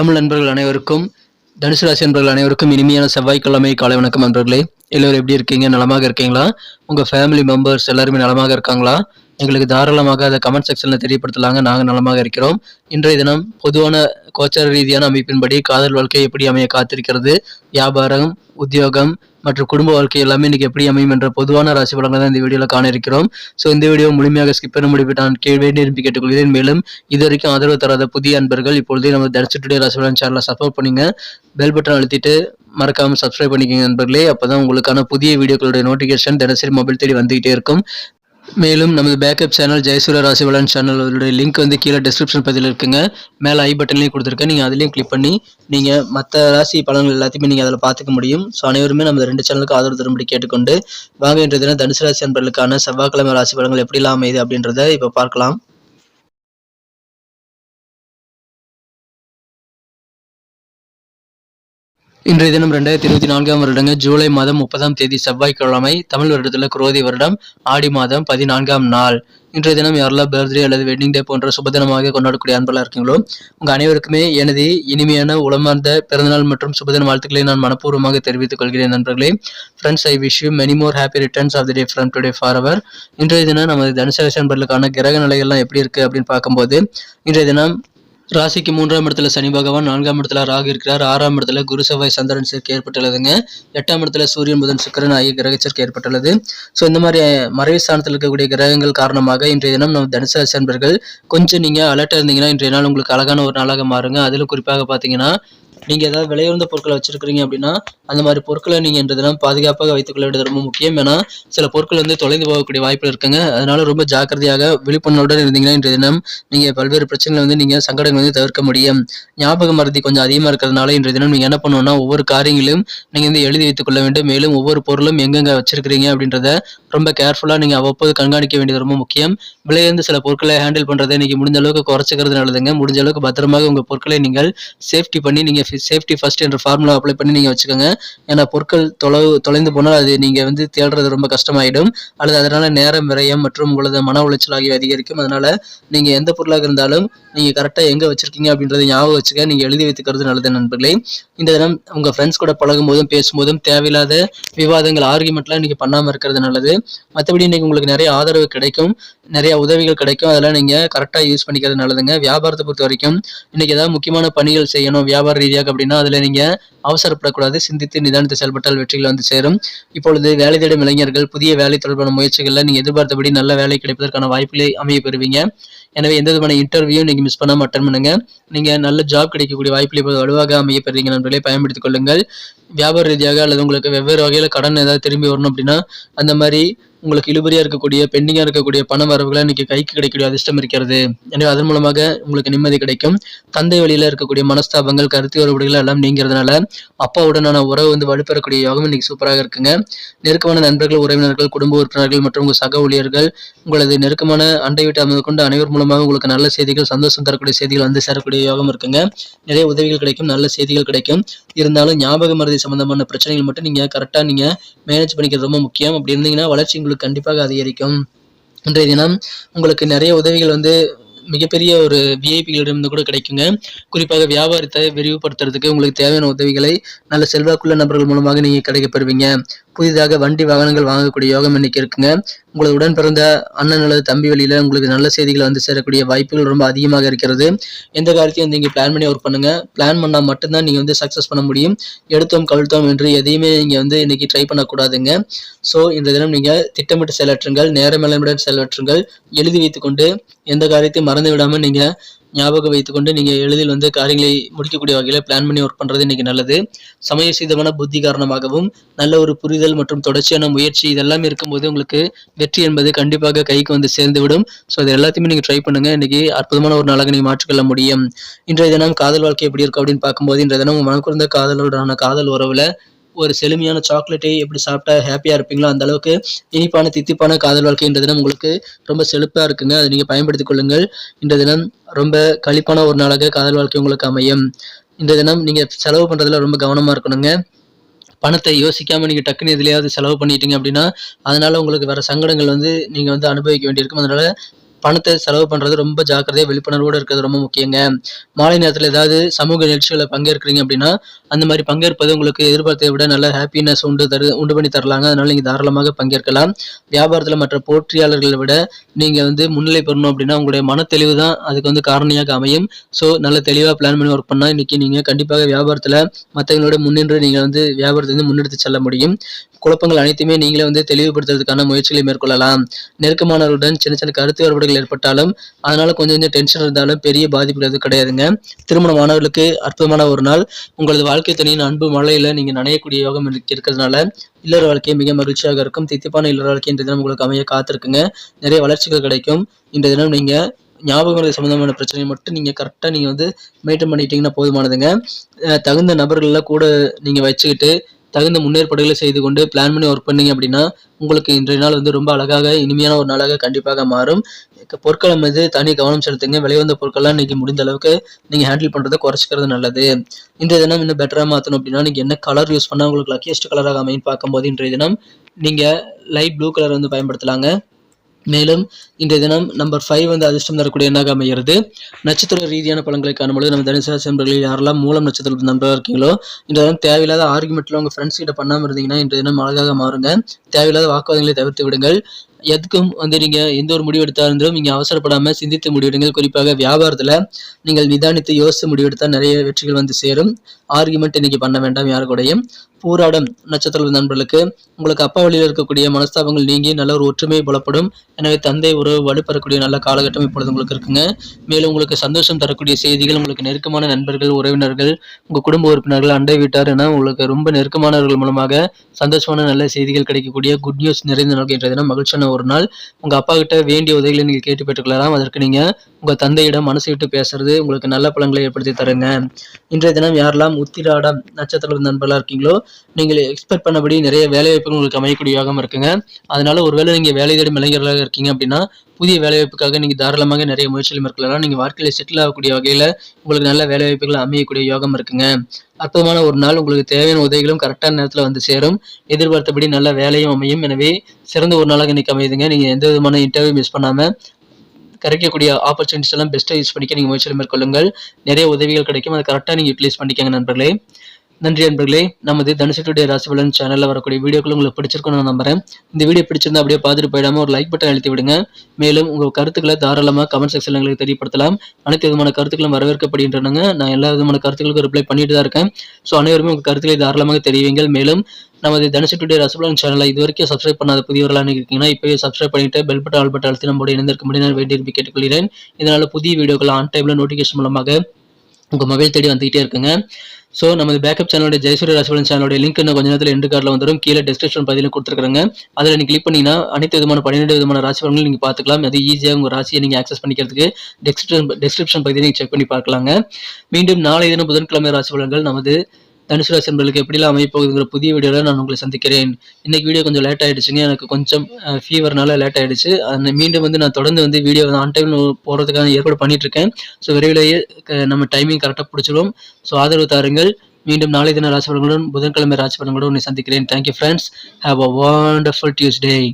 தமிழ் நண்பர்கள் அனைவருக்கும் தனுசு ராசி நண்பர்கள் அனைவருக்கும் இனிமையான செவ்வாய்க்கிழமை காலை வணக்கம் நண்பர்களே எல்லோரும் எப்படி இருக்கீங்க? நலமாக இருக்கீங்களா? உங்கள் ஃபேமிலி மெம்பர்ஸ் எல்லாருமே நலமாக இருக்காங்களா? எங்களுக்கு தாராளமாக அதை கமெண்ட் செக்ஷனில் தெரியப்படுத்தலாங்க. நாங்கள் நலமாக இருக்கிறோம். இன்றைய தினம் பொதுவான கோச்சார ரீதியான அமைப்பின்படி காதல் வாழ்க்கை எப்படி அமைய காத்திருக்கிறது? வியாபாரம் உத்தியோகம் மற்றும் குடும்ப வாழ்க்கை எல்லாமே இன்னைக்கு எப்படி அமையும் என்ற பொதுவான ராசி பலன்களை தான் இந்த வீடியோவில் காண இருக்கிறோம் ஸோ இந்த வீடியோ முழுமையாக ஸ்கிப் பண்ண முடிவு நான் கேள்வி விரும்பி கேட்டுக்கொள்கிறேன். மேலும் இது வரைக்கும் ஆதரவு தராத புதிய அன்பர்கள் இப்பொழுதே நம்ம தரிசி டுடே ராசி பலன் சேனலை சப்போர்ட் பண்ணுங்க. பெல் பட்டன் அழுத்திட்டு மறக்காமல் சப்ஸ்கிரைப் பண்ணிக்கோங்க நண்பர்களே. அப்பதான் உங்களுக்கான புதிய வீடியோக்களுடைய நோட்டிஃபிகேஷன் தினசரி மொபைல் தேடி வந்துகிட்டே இருக்கும். மேலும் நமது பேக்கப் சேனல் ஜெயசூரிய ராசி பலன் சேனலோடைய லிங்க் வந்து கீழே டிஸ்கிரிப்ஷன் பதில் இருக்குங்க. மேலே ஐ பட்டன்லையும் கொடுத்துருக்கேன். நீங்கள் அதுலேயும் கிளிக் பண்ணி நீங்கள் மற்ற ராசி பலன்கள் எல்லாத்தையுமே நீங்கள் அதில் பார்த்துக்க முடியும். ஸோ அனைவருமே நம்ம ரெண்டு சேனலுக்கு ஆதரவு தரும்படி கேட்டுக்கொண்டு வாங்க இன்றைய தினம் தனுசு ராசி அன்பர்களுக்கான செவ்வாய்க்கிழமை ராசி பலன்கள் எப்படிலாம் அமையுது அப்படின்றத இப்போ பார்க்கலாம். இன்றைய தினம் ரெண்டாயிரத்தி இருபத்தி நான்காம் வருடங்க ஜூலை மாதம் முப்பதாம் தேதி செவ்வாய்க்கிழமை தமிழ் வருடத்தில் குரோதி வருடம் ஆடி மாதம் பதினான்காம் நாள். இன்றைய தினம் யாரெல்லாம் பர்த்டே அல்லது வெட்டிங் டே போன்ற சுபதினமாக கொண்டாடக்கூடிய அன்பெல்லாம் இருக்கீங்களோ உங்கள் அனைவருக்குமே எனது இனிமையான உளமார்ந்த பிறந்தநாள் மற்றும் சுபதின வாழ்த்துக்களை நான் மனப்பூர்வமாக தெரிவித்துக் கொள்கிறேன் நண்பர்களே. Friends I wish you many more happy returns of the day from today for அவர் இன்றைய தினம் நமது தனுசு ராசி கிரக நிலைகள்லாம் எப்படி இருக்குது அப்படின்னு பார்க்கும்போது இன்றைய தினம் ராசிக்கு மூன்றாம் இடத்துல சனி பகவான் நான்காம் இடத்துல ராகு இருக்கிறார். ஆறாம் இடத்துல குரு செவ்வாய் சந்திரன் சேர்க்கை ஏற்பட்டுள்ளதுங்க. எட்டாம் இடத்துல சூரியன் புதன் சுக்கிரன் ஆகிய கிரக சேர்க்கை ஏற்பட்டுள்ளது. ஸோ இந்த மாதிரி மறைவு ஸ்தானத்தில் இருக்கக்கூடிய கிரகங்கள் காரணமாக இன்றைய தினம் நம்ம தனுசராசி அன்பர்கள் கொஞ்சம் நீங்கள் அலர்ட்டாக இருந்தீங்கன்னா இன்றைய நாள் உங்களுக்கு அழகான ஒரு நாளாக மாறுங்க. அதில் குறிப்பாக பார்த்தீங்கன்னா நீங்கள் ஏதாவது விலையுறந்த பொருட்களை வச்சிருக்கிறீங்க அப்படின்னா அந்த மாதிரி பொருட்களை நீங்கள் என்றதெல்லாம் தினம் பாதுகாப்பாக வைத்துக்கொள்ள வேண்டியது ரொம்ப முக்கியம். ஏன்னா சில பொருட்கள் வந்து தொலைந்து போகக்கூடிய வாய்ப்பில் இருக்குங்க. அதனால ரொம்ப ஜாக்கிரதையாக விழிப்புணர்வுடன் இருந்தீங்கன்னா இன்றைய தினம் நீங்கள் பல்வேறு பிரச்சனைகளை வந்து நீங்கள் சங்கடங்கள் வந்து தவிர்க்க முடியும். ஞாபக மருதி கொஞ்சம் அதிகமாக இருக்கிறதுனால இன்றைய தினம் நீங்கள் என்ன பண்ணணும்னா ஒவ்வொரு காரியங்களையும் நீங்கள் வந்து எழுதி வைத்துக் கொள்ள வேண்டும். மேலும் ஒவ்வொரு பொருளும் எங்கெங்கே வச்சிருக்கிறீங்க அப்படின்றத ரொம்ப கேர்ஃபுல்லாக நீங்கள் அவ்வப்போது கண்காணிக்க வேண்டியது ரொம்ப முக்கியம். விலையிருந்து சில பொருட்களை ஹேண்டில் பண்ணுறதை நீங்கள் முடிஞ்ச அளவுக்கு குறைச்சிக்கிறது நல்லதுங்க. முடிஞ்ச அளவுக்கு பத்திரமாக உங்கள் பொருட்களை நீங்கள் சேஃப்டி பண்ணி நீங்கள் சேஃப்டி ஃபர்ஸ்ட் என்ற ஃபார்முலா அப்ளை பண்ணி நீங்கள் வச்சுக்கோங்க. ஏன்னா பொருட்கள் தொலைவு தொலைந்து போனால் அது நீங்கள் வந்து தேடுறது ரொம்ப கஷ்டமாயிடும். அல்லது அதனால் நேரம் விரயம் மற்றும் உங்களது மன உளைச்சல் ஆகியவை அதிகரிக்கும். அதனால் நீங்கள் எந்த பொருளாக இருந்தாலும் நீங்கள் கரெக்டாக எங்கே வச்சுருக்கீங்க அப்படின்றத ஞாபகம் வச்சுக்க. நீங்கள் எழுதி வைத்துக்கிறது நல்லது நண்பர்களே. இந்த தினம் உங்கள் ஃப்ரெண்ட்ஸ் கூட பழகும் போதும் பேசும்போதும் தேவையில்லாத விவாதங்கள் ஆர்குமெண்ட்லாம் நீங்கள் பண்ணாமல் இருக்கிறது நல்லது. மற்றபடி இன்னைக்கு உங்களுக்கு நிறைய ஆதரவு கிடைக்கும். நிறைய உதவிகள் கிடைக்கும். அதெல்லாம் நீங்கள் கரெக்டாக யூஸ் பண்ணிக்கிறது நல்லதுங்க. வியாபாரத்தை பொறுத்த வரைக்கும் இன்னைக்கு ஏதாவது முக்கியமான பணிகள் செய்யணும். வியாபார ரீதியாக அப்படின்னா அதில் நீங்கள் அவசரப்படக்கூடாது சிந்தித்து நிதானத்தை செயல்பட்டால் வெற்றிகள் வந்து சேரும். இப்பொழுது வேலை தேடும் இளைஞர்கள் புதிய வேலை தொடர்பான முயற்சிகளில் நீங்கள் எதிர்பார்த்தபடி நல்ல வேலை கிடைப்பதற்கான வாய்ப்புகளை அமைய பெறுவீங்க. எனவே எந்த விதமான இன்டர்வியூ நீங்கள் மிஸ் பண்ணாமல் அட்டன் பண்ணுங்க. நீங்கள் நல்ல ஜாப் கிடைக்கக்கூடிய வாய்ப்புகளை இப்போது வலுவாக அமைய பெறுவீங்க நண்பர்களை பயன்படுத்திக் கொள்ளுங்கள். வியாபார ரீதியாக அல்லது உங்களுக்கு வெவ்வேறு வகையில் கடன் ஏதாவது திரும்பி வரணும் அப்படின்னா அந்த மாதிரி உங்களுக்கு இழுபறியாக இருக்கக்கூடிய பெண்டிங்காக இருக்கக்கூடிய பண வரவுகளை இன்னைக்கு கைக்கு கிடைக்கக்கூடிய அதிர்ஷ்டம் இருக்கிறது. எனவே அதன் மூலமாக உங்களுக்கு நிம்மதி கிடைக்கும். தந்தை வழியில் இருக்கக்கூடிய மனஸ்தாபங்கள் கருத்து வேறுபாடுகள் எல்லாம் நீங்கிறதுனால அப்பாவுடனான உறவு வந்து வலுப்பெறக்கூடிய யோகம் இன்னைக்கு சூப்பராக இருக்குங்க. நெருக்கமான நண்பர்கள் உறவினர்கள் குடும்ப உறுப்பினர்கள் மற்றும் உங்கள் சக ஊழியர்கள் உங்களது நெருக்கமான அண்டை வீட்டு அமைந்து கொண்டு அனைவர் மூலமாக உங்களுக்கு நல்ல செய்திகள் சந்தோஷம் தரக்கூடிய செய்திகள் வந்து சேரக்கூடிய யோகம் இருக்குங்க. நிறைய உதவிகள் கிடைக்கும் நல்ல செய்திகள் கிடைக்கும். இருந்தாலும் ஞாபக மருதி சம்பந்தமான பிரச்சனைகள் மட்டும் நீங்கள் கரெக்டாக நீங்கள் மேனேஜ் பண்ணிக்கிறது ரொம்ப முக்கியம். அப்படி இருந்தீங்கன்னா வளர்ச்சி உங்களுக்கு கண்டிப்பாக அதிகரிக்கும். இன்றைய தினம் உங்களுக்கு நிறைய உதவிகள் வந்து மிகப்பெரிய ஒரு விஐபிகளிடம் கூட கிடைக்குங்க. குறிப்பாக வியாபாரத்தை விரிவுபடுத்துறதுக்கு உங்களுக்கு தேவையான உதவிகளை நல்ல செல்வாக்குள்ள நபர்கள் மூலமாக நீங்கள் கிடைக்கப்பெறுவீங்க புதிதாக வண்டி வாகனங்கள் வாங்கக்கூடிய யோகம் இன்னைக்கு இருக்குங்க. உங்களது உடன் பிறந்த அண்ணன் அல்லது தம்பி வழியில உங்களுக்கு நல்ல செய்திகள் வந்து சேரக்கூடிய வாய்ப்புகள் ரொம்ப அதிகமாக இருக்கிறது. எந்த காரியத்தையும் வந்து நீங்கள் பிளான் பண்ணி ஒர்க் பண்ணுங்க. பிளான் பண்ணால் மட்டும்தான் நீங்கள் வந்து சக்ஸஸ் பண்ண முடியும். எடுத்தோம் கழுத்தோம் என்று எதையுமே நீங்கள் வந்து இன்னைக்கு ட்ரை பண்ணக்கூடாதுங்க. ஸோ இந்த தினம் நீங்கள் திட்டமிட்டு செயலாற்றுங்கள் நேர மேலமுடன் செயலாற்றுங்கள். எழுதி வைத்துக்கொண்டு எந்த காரியத்தையும் மறந்து விடாமல் நீங்கள் ஞாபகம் வைத்துக்கொண்டு நீங்கள் எளிதில் வந்து காரியங்களை முடிக்கக்கூடிய வகையில் பிளான் பண்ணி ஒர்க் பண்ணுறது இன்னைக்கு நல்லது. சமய சீதமான புத்தி காரணமாகவும் நல்ல ஒரு புரிதல் மற்றும் தொடர்ச்சியான முயற்சி இதெல்லாம் இருக்கும்போது உங்களுக்கு வெற்றி என்பது கண்டிப்பாக கைக்கு வந்து சேர்ந்து விடும் ஸோ இது எல்லாத்தையுமே நீங்கள் ட்ரை பண்ணுங்க. இன்றைக்கி அற்புதமான ஒரு நாளாக நீங்கள் மாற்றிக்கொள்ள முடியும். இன்றைய தினம் காதல் வாழ்க்கை எப்படி இருக்கும் அப்படின்னு பார்க்கும்போது இன்றைய தினம் உங்கள் மனக்குறந்த காதல் உறவில் ஒரு செழுமையான சாக்லேட்டை எப்படி சாப்பிட்டா ஹாப்பியாக இருப்பீங்களோ அந்த அளவுக்கு இனிப்பான தித்திப்பான காதல் வாழ்க்கை இன்ற தினம் உங்களுக்கு ரொம்ப செழிப்பாக இருக்குங்க. அதை நீங்கள் பயன்படுத்திக் கொள்ளுங்கள். இந்த தினம் ரொம்ப கழிப்பான ஒரு நாளாக காதல் வாழ்க்கை உங்களுக்கு அமையும். இந்த தினம் நீங்கள் செலவு பண்ணுறதுல ரொம்ப கவனமாக இருக்கணுங்க. பணத்தை யோசிக்காமல் நீங்கள் டக்குன்னு எதுலையாவது செலவு பண்ணிட்டீங்க அப்படின்னா அதனால் உங்களுக்கு வர சங்கடங்கள் வந்து நீங்கள் வந்து அனுபவிக்க வேண்டியிருக்கும். அதனால் பணத்தை செலவு பண்றது ரொம்ப ஜாக்கிரதையா விழிப்புணர்வோட இருக்கிறது ரொம்ப முக்கியங்க. மாலை நேரத்தில் ஏதாவது சமூக நிகழ்ச்சிகளை பங்கேற்கிறீங்க அப்படின்னா அந்த மாதிரி பங்கேற்பது உங்களுக்கு எதிர்பார்த்ததை விட நல்ல ஹாப்பினஸ் உண்டு தரு உண்டு பண்ணி தரலாங்க. அதனால நீங்க தாராளமாக பங்கேற்கலாம். வியாபாரத்தில் மற்ற போட்டியாளர்களை விட நீங்க வந்து முன்னிலை பெறணும் அப்படின்னா உங்களுடைய மனத்தெளிவு தான் அதுக்கு வந்து காரணியாக அமையும். ஸோ நல்ல தெளிவாக பிளான் பண்ணி ஒர்க் பண்ணா இன்னைக்கு நீங்க கண்டிப்பாக வியாபாரத்தில் மற்றவங்களோட முன்னின்று நீங்க வந்து வியாபாரத்தை வந்து முன்னெடுத்து செல்ல முடியும். குழப்பங்கள் அனைத்துமே நீங்களே வந்து தெளிவுபடுத்துறதுக்கான முயற்சிகளை மேற்கொள்ளலாம். நெருக்கமானவருடன் சின்ன சின்ன கருத்து வேறுபாடுகள் ஏற்பட்டாலும் அதனால கொஞ்சம் கொஞ்சம் டென்ஷன் இருந்தாலும் பெரிய பாதிப்புகள் எதுவும் கிடையாதுங்க. திருமணமானவர்களுக்கு அற்புதமான ஒரு நாள். உங்களது வாழ்க்கை தனியின் அன்பு மழையில நீங்க நனையக்கூடிய யோகம் இருக்கிறதுனால இல்லற வாழ்க்கை மிக மகிழ்ச்சியாக இருக்கும். தித்திப்பான இல்லற வாழ்க்கை இன்றைய தினம் உங்களுக்கு அமைய காத்திருக்குங்க. நிறைய வளர்ச்சிகள் கிடைக்கும். இன்றைய தினம் நீங்க ஞாபகங்கள் சம்பந்தமான பிரச்சனையை மட்டும் நீங்கள் கரெக்டாக நீங்கள் வந்து மெயின்டைன் பண்ணிட்டீங்கன்னா போதுமானதுங்க. தகுந்த நபர்கள்லாம் கூட நீங்கள் வச்சுக்கிட்டு தகுந்த முன்னேற்பாடுகளை செய்து கொண்டு பிளான் பண்ணி ஒர்க் பண்ணீங்க அப்படின்னா உங்களுக்கு இன்றைய நாள் வந்து ரொம்ப அழகாக இனிமையான ஒரு நாளாக கண்டிப்பாக மாறும். இக்க பொருட்களை மீது தனி கவனம் செலுத்துங்க. விலை வந்த பொருட்கள்லாம் இன்னைக்கு முடிந்த அளவுக்கு நீங்கள் ஹேண்டில் பண்ணுறதை குறைச்சிக்கிறது நல்லது. இன்றைய தினம் இன்னும் பெட்டராக மாற்றணும் அப்படின்னா நீங்கள் என்ன கலர் யூஸ் பண்ணால் உங்களுக்கு லக்கியஸ்ட் கலராக அமைன்னு பார்க்கும்போது இன்றைய தினம் நீங்கள் லைட் ப்ளூ கலர் வந்து பயன்படுத்தலாங்க. மேலும் இன்றைய தினம் நம்பர் ஃபைவ் வந்து அதிர்ஷ்டம் தரக்கூடிய எண்ணாக அமைகிறது? நட்சத்திர ரீதியான பலன்களை காணும்பொழுது நம்ம தனுசு ராசி நண்பர்களில் யாரெல்லாம் மூலம் நட்சத்திர நண்பராக இருக்கீங்களோ இன்றைய தினம் தேவையில்லாத ஆர்குமெண்ட்டில் உங்க ஃப்ரெண்ட்ஸ் கிட்ட பண்ணாம இருந்தீங்கன்னா இன்றைய தினம் அழகாக மாறுங்க. தேவையில்லாத வாக்குவாதங்களை தவிர்த்து விடுங்கள். எதுக்கும் வந்து நீங்க எந்த ஒரு முடிவு எடுத்தா இருந்தாலும் நீங்க அவசரப்படாம சிந்தித்து முடிவெடுங்க குறிப்பாக வியாபாரத்துல நீங்கள் நிதானித்து யோசித்து முடிவெடுத்தா நிறைய வெற்றிகள் வந்து சேரும். ஆர்குமெண்ட் இன்னைக்கு பண்ண வேண்டாம் யாரு கூடயும். பூராடம் நட்சத்திர நண்பர்களுக்கு உங்களுக்கு அப்பா வழியில் இருக்கக்கூடிய மனஸ்தாபங்கள் நீங்கி நல்ல ஒரு ஒற்றுமை புலப்படும். எனவே தந்தை உறவு வலுப்பெறக்கூடிய நல்ல காலகட்டம் இப்பொழுது உங்களுக்கு இருக்குங்க. மேலும் உங்களுக்கு சந்தோஷம் தரக்கூடிய செய்திகள் உங்களுக்கு நெருக்கமான நண்பர்கள் உறவினர்கள் உங்கள் குடும்ப உறுப்பினர்கள் அண்டை வீட்டார் என உங்களுக்கு ரொம்ப நெருக்கமானவர்கள் மூலமாக சந்தோஷமான நல்ல செய்திகள் கிடைக்கக்கூடிய குட் நியூஸ் நிறைந்த நாள் என்ற தினம் மகிழ்ச்சியான ஒரு நாள் உங்க அப்பா கிட்ட வேண்டிய உதவிகளை நீங்கள் கேட்டு பெற்றுக்கொள்ளலாம். அதற்கு நீங்க உங்க தந்தையிடம் மனசு விட்டு பேசுறது உங்களுக்கு நல்ல பலன்களை ஏற்படுத்தி தருங்க. இன்றைய தினம் யாரெல்லாம் உத்திராடம் நட்சத்திர நண்பர்களா இருக்கீங்களோ நீங்கள் எக்ஸ்பெக்ட் பண்ணபடி நிறைய வேலை வாய்ப்புகள் உங்களுக்கு அமையக்கூடிய யோகம் இருக்குங்க. அதனால ஒருவேளை நீங்க வேலை தேடும் இளைஞர்களாக இருக்கீங்க அப்படின்னா புதிய வேலைவாய்ப்புக்காக நீங்கள் தாராளமாக நிறைய முயற்சிகள் மேற்கொள்ளலாம். நீங்கள் வாழ்க்கையில் செட்டில் ஆகக்கூடிய வகையில் உங்களுக்கு நல்ல வேலைவாய்ப்புகள் அமையக்கூடிய யோகம் இருக்குங்க. அற்புதமான ஒரு நாள் உங்களுக்கு தேவையான உதவிகளும் கரெக்டான நேரத்தில் வந்து சேரும். எதிர்பார்த்தபடி நல்ல வேலையும் அமையும். எனவே சிறந்த ஒரு நாளாக இன்னைக்கு அமையுதுங்க. நீங்கள் எந்த விதமான இன்டர்வியூ மிஸ் பண்ணாமல் கிடைக்கக்கூடிய ஆப்பர்ச்சுனிட்டிஸ் எல்லாம் பெஸ்ட்டாக யூஸ் பண்ணிக்க நீங்கள் முயற்சிகள் மேற்கொள்ளுங்கள். நிறைய உதவிகள் கிடைக்கும். அதை கரெக்டாக நீங்கள் யூட்டிலைஸ் பண்ணிக்கங்க நண்பர்களே. நன்றி நண்பர்களே நமது தனுசு டுடே ராசி பலன் சேனலில் வரக்கூடிய வீடியோக்கள் உங்களுக்கு பிடிச்சிருக்கும்னு நான் நம்புறேன். இந்த வீடியோ பிடிச்சிருந்தா அப்படியே பார்த்துட்டு போயிடாம ஒரு லைக் பட்டன் அழுத்தி விடுங்க. மேலும் உங்கள் கருத்துக்களை தாராளமாக கமெண்ட் செக்ஷனில் எங்களுக்கு தெரியப்படுத்தலாம். அனைத்து விதமான கருத்துக்களும் வரவேற்கப்படுகின்றனங்க. நான் எல்லா விதமான கருத்துக்களுக்கும் ரிப்ளை பண்ணிட்டு தான் இருக்கேன். ஸோ அனைவருமே உங்கள் கருத்துக்களை தாராளமாக தெரிவிங்கள். மேலும் நமது தனுசு ரசபலன் சேனலை இது வரைக்கும் சப்ஸ்கிரைப் பண்ணாத புதியவர்களாக இருக்கீங்கன்னா இப்போயே சப்ஸ்கிரைப் பண்ணிட்டு பெல் பட்டன் ஆல் பட்டன் அழுத்தி நம்மளோட இணைந்திருக்கும்படி நான் வேண்டியிருப்பி கேட்டுக்கொள்கிறேன். இதனால் புதிய வீடியோக்கள் ஆன் டைமில் நோட்டிஃபிகேஷன் மூலமாக உங்கள் மொபைல் தேடி வந்துகிட்டே இருக்குங்க. ஸோ நமது பேக்கப் சேனலோட ஜெயசூரிய ராசிபலன் சேனலோட லிங்க் இன்னும் கொஞ்ச நேரத்தில் எண்டு கார்டில் வந்துடும் கீழே டிஸ்கிரிப்ஷன் பதிலும் கொடுத்துருக்காங்க அதில் நீங்கள் கிளிக் பண்ணீங்கன்னா அனைத்து விதமான பன்னிரெண்டு விதமான ராசி பலன்கள் நீங்கள் பார்த்துக்கலாம். அது ஈஸியாக உங்கள் ராசியை நீங்கள் ஆக்சஸ் பண்ணிக்கிறதுக்கு டிஸ்கிரிப்ஷன் டிஸ்கிரிப்ஷன் பகுதியை நீங்கள் செக் பண்ணி பார்க்கலாங்க. மீண்டும் நாளை தினம் புதன்கிழமை ராசி பலன்கள் நமது தனுசு ராசி எப்படிலாம் அமைப்போகுதுங்கிற புதிய வீடியோவில் நான் உங்களை சந்திக்கிறேன். இன்னைக்கு வீடியோ கொஞ்சம் லேட் ஆகிடுச்சுங்க எனக்கு கொஞ்சம் ஃபீவர்னால லேட் ஆகிடுச்சு அந்த மீண்டும் வந்து நான் தொடர்ந்து வந்து வீடியோ ஆன் டைம் போகிறதுக்கான ஏற்பாடு பண்ணிட்டு இருக்கேன். ஸோ விரைவிலேயே க- நம்ம டைமிங் கரெக்டாக பிடிச்சிடும் ஸோ ஆதரவு தாருங்கள். மீண்டும் நாளை தின ராசிபலங்களுடன் புதன்கிழமை ராசிபலங்களுடன் உன்னை சந்திக்கிறேன். Thank you friends have a wonderful Tuesday